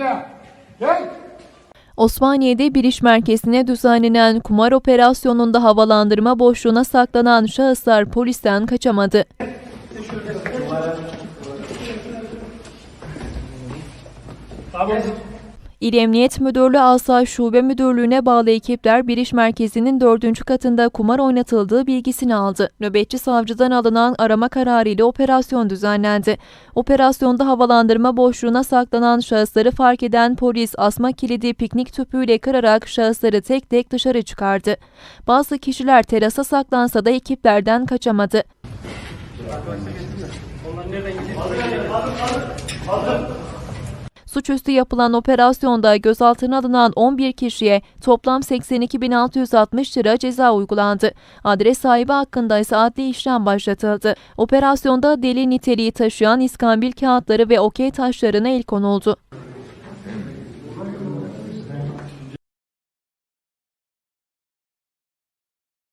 buraya. Gel. Osmaniye'de bir iş merkezine düzenlenen kumar operasyonunda havalandırma boşluğuna saklanan şahıslar polisten kaçamadı. İl Emniyet Müdürlüğü Asayiş Şube Müdürlüğü'ne bağlı ekipler bir iş merkezinin dördüncü katında kumar oynatıldığı bilgisini aldı. Nöbetçi savcıdan alınan arama kararı ile operasyon düzenlendi. Operasyonda havalandırma boşluğuna saklanan şahısları fark eden polis asma kilidi piknik tüpüyle kırarak şahısları tek tek dışarı çıkardı. Bazı kişiler terasa saklansa da ekiplerden kaçamadı. Suçüstü yapılan operasyonda gözaltına alınan 11 kişiye toplam 82.660 lira ceza uygulandı. Adres sahibi hakkında ise adli işlem başlatıldı. Operasyonda deli niteliği taşıyan iskambil kağıtları ve okey taşlarına el konuldu.